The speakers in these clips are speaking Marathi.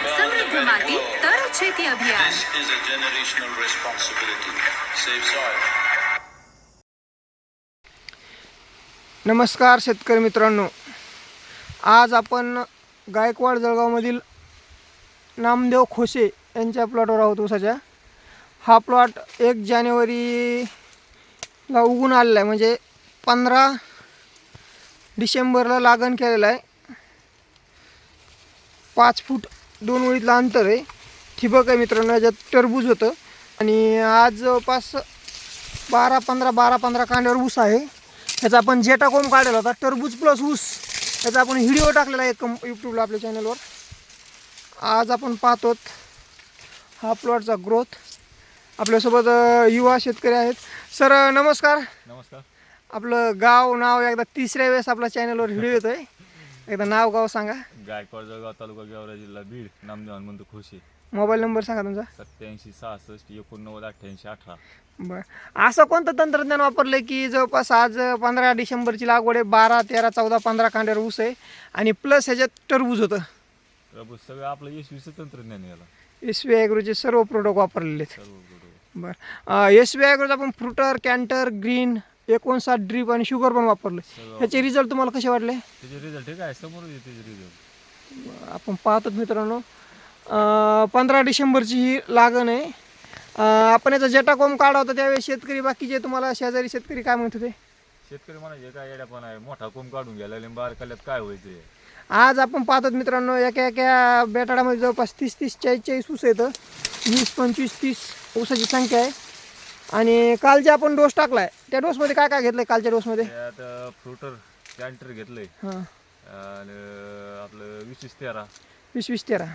સમૃદ્ધ માટી તર છેતી અભિયાન This is a generational responsibility. Save soil. नमस्कार शेतकरी मित्रांनो आज आपण गायकवाड जळगावमधील नामदेव खोसे यांच्या प्लॉटवर आहोत ऊसाच्या हा प्लॉट एक जानेवारीला उगून आलेला आहे म्हणजे पंधरा डिसेंबरला लागण केलेलं आहे पाच फूट दोन ओळीतलं अंतर आहे. ठिबक आहे मित्रांनो याच्यात टरबूज होतं. आणि आज जवळपास बारा पंधरा बारा पंधरा कांड्यावर ऊस आहे. ह्याचा आपण जेटा कोंब काढलेला होता टरबूज प्लस ऊस. याचा आपण व्हिडिओ टाकलेला आहे कम यूट्यूबला आपल्या चॅनलवर आज आपण पाहतोत हा प्लॉटचा ग्रोथ आपल्यासोबत युवा शेतकरी आहेत. सर नमस्कार. नमस्कार. आपलं गाव नाव एकदा तिसऱ्या वेळेस आपल्या चॅनलवर व्हिडिओ येतो आहे एकदा नाव गाव सांगा. गायकवाड जळगाव तालुका गेवरा जिल्हा बीड. नामदेव हनुमंत खोशे मोबाईल नंबर सांगा तुमचा. सत्याऐंशी सहासष्ट एकोणनव्वद अठ्ठ्याऐंशी अठरा. बरं. असं कोणतं तंत्रज्ञान वापरलं की जवळपास आज पंधरा डिसेंबरची लागवड आहे बारा तेरा चौदा पंधरा कांड्यावर ऊस आहे आणि प्लस ह्याच्यात टरबूज होतं. प्रभू सगळं आपलं यशस्वी तंत्रज्ञान याला. एस व्ही ॲग्रोचे सर्व प्रोडक्ट वापरलेले आहेत. सर्व बरं. एस व्ही ॲग्रोचं आपण फ्रुटर कॅन्टर ग्रीन एकोणसाठ ड्रीप आणि शुगर पण वापरलं ह्याचे रिझल्ट तुम्हाला कसे वाटले? त्याचे रिझल्ट ठीक आहे समोर येते त्याचे रिझल्ट आपण पाहतो मित्रांनो. पंधरा डिसेंबरची ही लागण आहे. अं, आपण याचा जेटा कोंब काढा होता त्यावेळेस शेतकरी बाकीचे तुम्हाला शेजारी शेतकरी काय म्हणत होते? शेतकरी म्हणायचे काय येड्या पण आहे मोठा कोंब काढून घ्यायला लागले बार कल्यात काय व्हायचं? आज आपण पाहतो मित्रांनो एका एका बेटाडामध्ये जवळपास तीस तीस चाळीस चाळीस ऊस येतं वीस पंचवीस तीस ऊसाची संख्या आहे. आणि काल जे आपण डोस टाकलाय. त्या डोसमध्ये काय काय घेतलंय कालच्या डोसमध्ये? त्यात फ्रुटर कॅन्टर घेतलंय. हां. आणि आपलं वीस तेरा. वीस वीस तेरा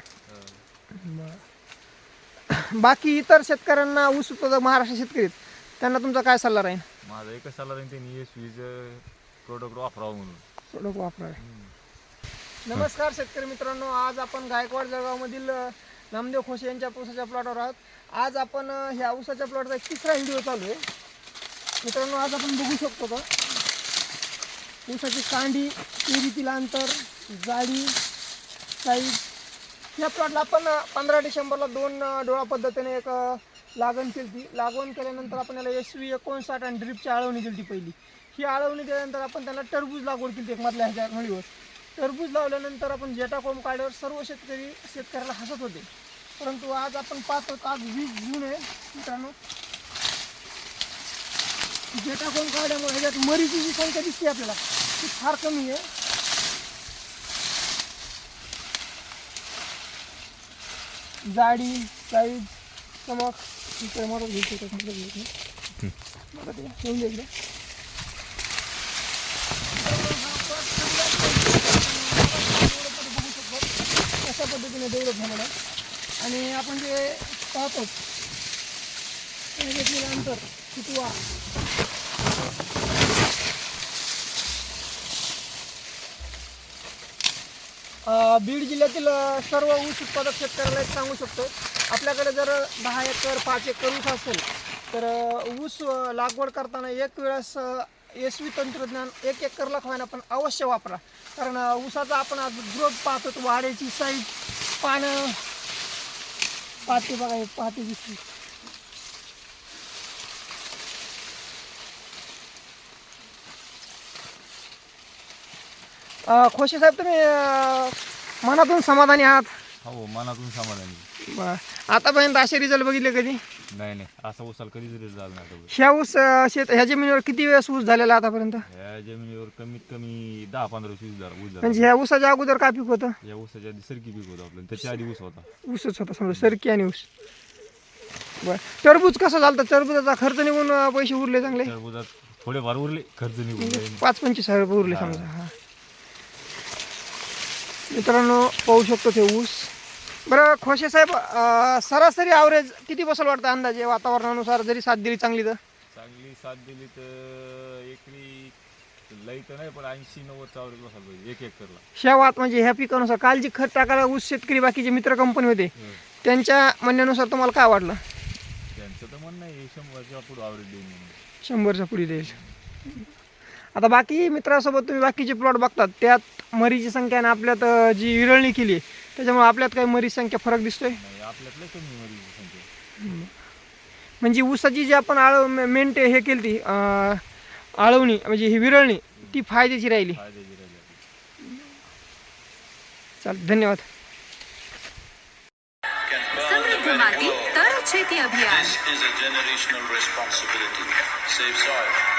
बाकी इतर शेतकऱ्यांना ऊस उत्पादक महाराष्ट्र शेतकरी त्यांना तुमचा काय सल्ला राहील? माझा एकच सल्ला राहील त्यांनी यशस्वीच प्रोडक्ट वापरावं म्हणून. प्रोडक्ट वापरावे. नमस्कार शेतकरी मित्रांनो आज आपण गायकवाड जळगावमधील नामदेव खोसे यांच्या ऊसाच्या प्लॉटवर आहोत. आज आपण ह्या ऊसाच्या प्लॉटचा एक तिसरा व्हिडिओ चालू आहे. मित्रांनो आज आपण बघू शकतो का? ऊसाची कांडी पेरीतील अंतर जाडी साईज या प्लॉटला आपण पंधरा डिसेंबरला दोन डोळा पद्धतीने एक लागण केली ती लागवण केल्यानंतर आपण याला एस व्ही एकोणसाठ आणि ड्रिपची आळवणी केली पहिली. ही आळवणी केल्यानंतर आपण त्यांना टरबूज लागवड केली एक मधल्या ह्याच्या नळीवर टरबूज लावल्यानंतर आपण जेटा कोंब काढल्यावर सर्व शेतकरी शेतकऱ्याला हसत होते. परंतु आज आपण पाहतो आज वीस जून आहे मित्रांनो. जेटा कोंब काढल्यामुळे ह्याच्यात मरीची जी संख्या दिसते आपल्याला ती फार कमी आहे. जाडी साईज चमक इकडे का म्हटलं घ्यायची मला ते ठेवून पूर्ण डेव्हलप झालेलं आहे आणि आपण जे पाहतो घेतलेलं अंतर कितवा बीड जिल्ह्यातील सर्व ऊस उत्पादक शेतकऱ्याला एक सांगू शकतो. आपल्याकडे जर दहा एकर पाच एकर ऊस असेल तर ऊस लागवड करताना एक वेळेस एस व्ही तंत्रज्ञान एक एकरला खायला पण अवश्य वापरा. कारण ऊसाचा आपण आज ग्रोथ पाहतो तो वाढायची साईज पानं. पाते बघा हे पाते दिसली. खोशी साहेब तुम्ही मनातून समाधानी आहात? हो मनातून समाधानी बरं. आतापर्यंत असे रिझल्ट बघितले कधी? नाही नाही. असा उसाल कधीच रिझल्ट झाला नाही आतापर्यंत. ह्या ऊस अ, शेत ह्या जमिनीवर किती वेळेस ऊस झालेला आतापर्यंत? या जमिनीवर कमीत कमी दहा पंधरा वीस ऊस झाला ऊस झाला. म्हणजे ह्या ऊसाच्या अगोदर काय पीक होतं? या ऊसाच्या आधी सरकी पीक होतं आपलं. त्याच्या आधी ऊस होता. ऊसच होता समजा सरकी आणि ऊस. बरं टरबूज कसं झालं टरबुजाचा खर्च निघून अ, पैसे उरले चांगले? टरबुजात थोडेफार उरले खर्च निघून जाईल. पाच पंचवीस हजार रुपये उरले समजा हा. मित्रांनो पाहू शकतो ते ऊस. बरं खोशे साहेब अ, सरासरी ॲव्हरेज किती बसल वाटतं अंदाजे वातावरणानुसार? जरी साथ दिली चांगली तर. चांगली साथ दिली तर एकरी लई तर नाही पण ऐंशी नव्वद चावरेज बसायला पाहिजे एक एकरला. ह्या वात म्हणजे ह्या पिकानुसार काल जी खत टाकायला ऊस शेतकरी बाकीचे मित्र कंपनी होते त्यांच्या म्हणण्यानुसार तुम्हाला काय वाटलं? त्यांचं तर म्हणणं आहे शंभरच्या पुढे आवरेज देईन म्हणून. शंभरच्या पुढे देईल. आता बाकी मित्रासोबत तुम्ही बाकीचे प्लॉट बघतात त्यात मरीची संख्या आणि आपल्यात अं, जी विरळणी केली आहे त्याच्यामुळे आपल्यात काही मरीज संख्या फरक दिसतोय नाही आपल्यातलं कमी मरीची संख्या म्हणजे ऊसाची जी आपण आळ मेंटे हे केली ती आळवणी म्हणजे ही विरळणी ती फायद्याची राहिली फायद्याची राहिली आपली. चाल धन्यवाद This is a generational responsibility. Save soil.